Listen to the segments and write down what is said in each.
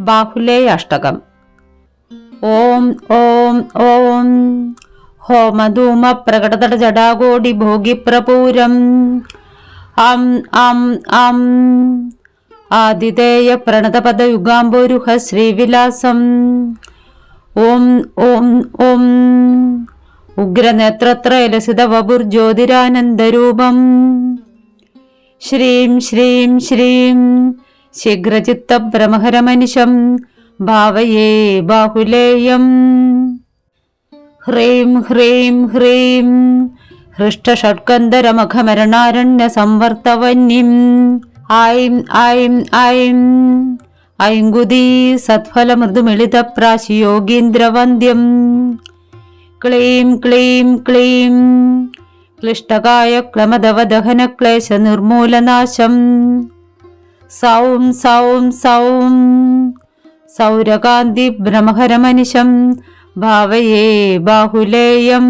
ബാഹുലേയാഷ്ടകം ഓം ഓം ഓം. ഹോമധൂമ പ്രകടതട ജടാകോടി ഭോഗിപ്രപൂരം. അം അം അം. ആതിഥേയ പ്രണതപദ യുഗാംബോരുഹ ശ്രീവിലാസം. ഓം ഓം ഓം. ഉഗ്രനേത്രത്രയലസിത വപുർ ജ്യോതിരാനന്ദരൂപം ശ്രീം ശ്രീം ശ്രീം. ശീഘ്രചിത്ത ഭ്രമഹരമനിശം ഭാവയേ ബാഹുലേയം. ഹ്രീം ഹ്രീം ഹ്രീം ഹൃഷ്ടഷഡ്കന്ധരമഖമരണാരണ്യ സംവർത്തവന്യം ഐം ഐം ഐം ഐങ്കുതി സത്ഫലമൃദുമിളിതപ്രാശി യോഗീന്ദ്രവന്ദ്യം ക്ലീം ക്ലീം ക്ലീം ക്ലിഷ്ടകായ ക്ലമദവദഹന ക്ലേശ നിർമൂലനാശം സൗം സൗം സൗം. സൗരകാന്തി ഭ്രമഹരമനിശം ഭാവയേ ബാഹുലേയം.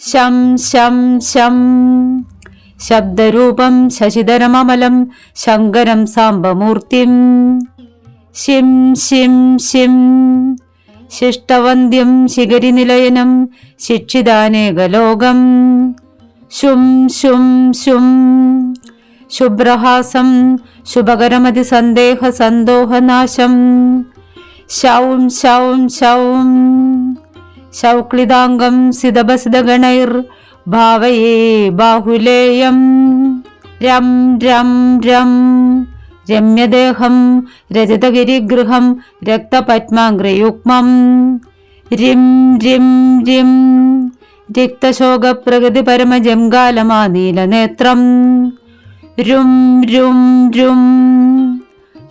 ശം ശം ശം. ശബ്ദരൂപം ശശിധരമമലം ശങ്കരം സാംബമൂർത്തിം. ശിം ശിം ശിം. ശിഷ്ടവന്ധ്യം ശിഖരിനിലയനം ശിക്ഷിതാനേകലോകം. ശും ശും ശും. ശുഭ്രഹാസം ശുഭകരമതി സന്ദേഹ സന്തോഹനാശം. ശൗം ശൗം ശൗം. ശൗക്ലിതാംഗം സിതഭസിതഗണൈർ ഭാവയേ ബാഹുലേയം. രം രം രം. രമ്യദേഹം രജതഗിരിഗൃഹം രക്തപത്മാഗ്രയുഗ്മം. രിം രിം രിം. രക്തശോകപ്രഗതി പരമജംഗാലമാ നീലനേത്രം രും രും രും.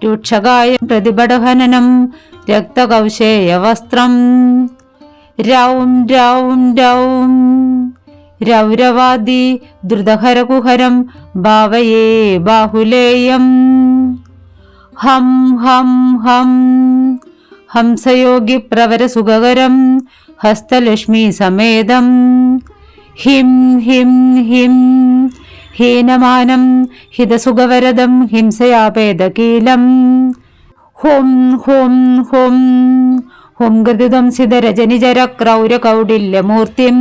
രൂക്ഷകായം പ്രതിപടഹനനം രക്തകൗശേയവസ്ത്രം. രൗം രൗം രൗം രൗരവാദി ദ്രുതഹരകുഹരം ഭാവയേ ബാഹുലേയം. ഹം ഹം ഹം. ഹംസയോഗി പ്രവരസുഖകരം ഹസ്തലക്ഷ്മി സമേതം. ഹിം ഹിം ഹിം. ഹീനമാനം ഹിതസുഖവരദം ഹിംസയാപേദകീലം. ഹും ഹും ഹും ഹും ഗൃതിധ്വംസിതരജനിജര ക്രൗരകൗടില്യമൂർത്തിം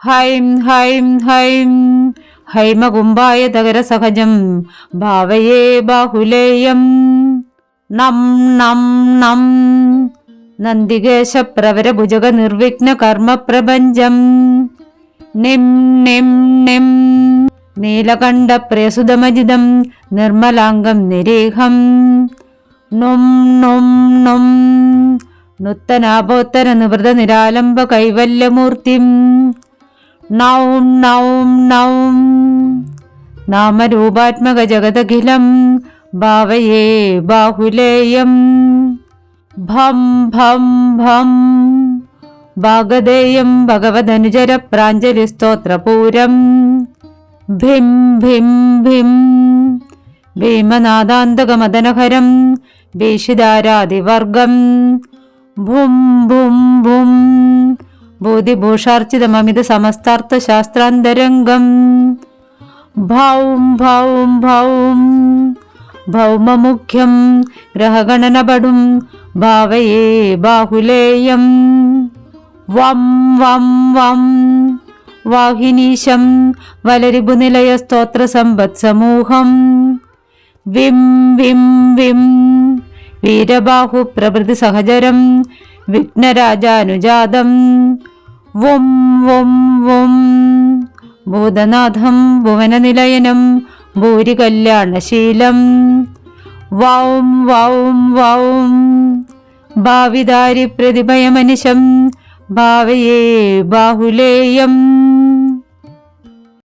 ഹൈം ഹൈം ഹൈം ഹൈമകുംഭായ തകരസഹജം ഭാവയേ ബാഹുലേയം. നം നം നം നന്ദികേശ പ്രവര ഭുജക നിർവിഘ്ന കർമ്മ പ്രപഞ്ചം നിം നിം നിം നീലകണ്ഠ പ്രസുതമജിതം നിർമ്മലാംഗം നിരീഹം. നും നും നും. നുത്തനാഭോത്തര നിവൃത നിരാലംബ കൈവല്യമൂർത്തിം. നൗം നൗം നൗം. നാമരൂപാത്മക ജഗതഖിലം ഭാവയേ ബാഹുലേയം. ഭം ഭം ഭം. ഭാഗധേയം ഭഗവതനുചര പ്രാഞ്ജലി സ്തോത്രപൂരം ഭിം ഭിം ഭിം. ഭീമനാദാന്തകമദനഹരം ഭീഷിതാരാതിവർഗം ഭും ഭും ഭും. ഭൂതിഭൂഷാർച്ചിതമിത സമസ്താർത്ഥ ശാസ്ത്രാന്തരംഗം ഭൗം ഭൗം ഭൗം. ഭൗമമുഖ്യം ഗ്രഹഗണനപടും ഭാവയേ ബാഹുലേയം. വം വം വം. വാഹിനീശം വലരിപുനിലയ സ്തോത്ര സമ്പത് സമൂഹം. വിം വിം വിം. വീരബാഹു പ്രഭൃതി സഹചരം വിഘ്നരാജാനുജാതം. വും വും വും. ഭൂതനാഥം ഭുവനനിലയനം ഭൂരികല്യാണശീലം. വൗം വൗം വൗം. ഭാവിദാരി പ്രതിഭയമനിശം ഭാവയേ ബാഹുലേയം.